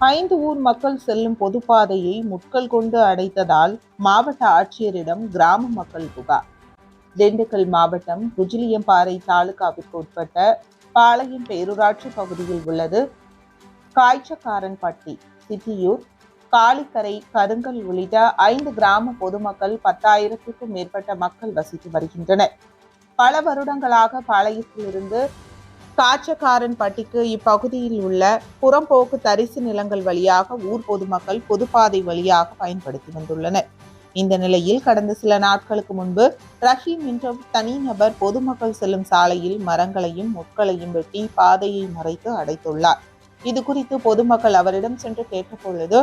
ஐந்து ஊர் மக்கள் செல்லும் பொதுப்பாதையை முட்கள் கொண்டு அடைத்ததால் மாவட்ட ஆட்சியரிடம் கிராம மக்கள் புகார் திண்டுக்கல் மாவட்டம் குஜிலியம்பாறை தாலுகாவிற்கு உட்பட்ட பாளையம் பேரூராட்சி பகுதியில் உள்ளது. காய்ச்சக்காரன்பட்டி சிட்டியூர் காளிக்கரை கருங்கல் உள்ளிட்ட ஐந்து கிராம பொதுமக்கள் பத்தாயிரத்துக்கும் மேற்பட்ட மக்கள் வசித்து வருகின்றனர். பல வருடங்களாக பாளையத்திலிருந்து காச்சக்காரன்பட்டிக்கு இப்பகுதியில் உள்ள புறம்போக்கு தரிசு நிலங்கள் வழியாக ஊர் பொதுமக்கள் பொதுப்பாதை வழியாக பயன்படுத்தி வந்துள்ளனர். இந்த நிலையில் கடந்த சில நாட்களுக்கு முன்பு ரஹீம் என்ற தனிநபர் பொதுமக்கள் செல்லும் சாலையில் மரங்களையும் முட்களையும் வெட்டி பாதையை மறைத்து அடைத்துள்ளார். இது குறித்து பொதுமக்கள் அவரிடம் சென்று கேட்டபொழுது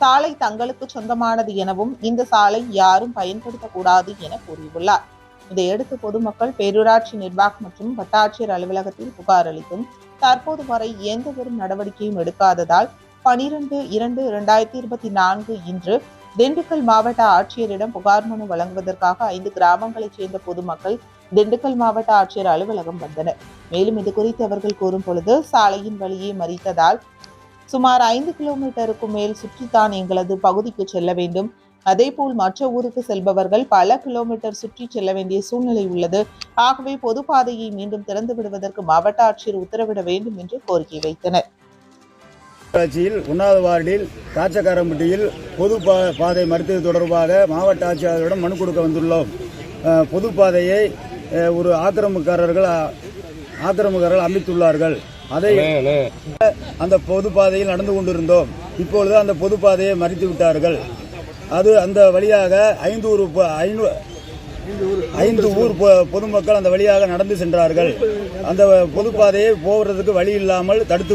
சாலை தங்களுக்கு சொந்தமானது எனவும் இந்த சாலை யாரும் பயன்படுத்தக்கூடாது என கூறியுள்ளார். இதையடுத்து பொதுமக்கள் பேரூராட்சி நிர்வாகம் மற்றும் வட்டாட்சியர் அலுவலகத்தில் புகார் அளித்தும் தற்போது வரை எந்த ஒரு நடவடிக்கையும் எடுக்காததால் பனிரெண்டு இரண்டு இரண்டாயிரத்தி இருபத்தி நான்கு இன்று திண்டுக்கல் மாவட்ட ஆட்சியரிடம் புகார் மனு வழங்குவதற்காக ஐந்து கிராமங்களைச் சேர்ந்த பொதுமக்கள் திண்டுக்கல் மாவட்ட ஆட்சியர் அலுவலகம் வந்தனர். மேலும் இது குறித்து அவர்கள் கூறும் பொழுது சாலையின் வழியை மறித்ததால் சுமார் ஐந்து கிலோமீட்டருக்கும் மேல் சுற்றித்தான் எங்களது பகுதிக்கு செல்ல வேண்டும். அதேபோல் மற்ற ஊருக்கு செல்பவர்கள் பல கிலோமீட்டர் சுற்றி செல்ல வேண்டிய சூழ்நிலை உள்ளது. ஆகவே பொதுப்பாதையை மீண்டும் திறந்து விடுவதற்கு மாவட்ட ஆட்சியர் உத்தரவிட வேண்டும் என்று கோரிக்கை வைத்தனர். ஊராட்சியில் உண்ணாவது வார்டில் காச்சக்காரம்பட்டியில் பொது பா பாதை மருத்துவ தொடர்பாக மாவட்ட ஆட்சியாளரிடம் மனு கொடுக்க வந்துள்ளோம். பொது பாதையை அஹ், ஒரு ஆக்கிரமிக்காரர்கள் ஆக்கிரமிக்காரர்கள் அமைத்துள்ளார்கள். அதை அந்த பொது பாதையில் நடந்து கொண்டிருந்தோம். இப்பொழுது அந்த பொது பாதையை மறித்து விட்டார்கள். அது அந்த வழியாக ஐந்து ஊர் ஐந்து ஊர் பொதுமக்கள் அந்த வழியாக நடந்து சென்றார்கள். அந்த பொது பாதையை போகிறதுக்கு வழி இல்லாமல் தடுத்து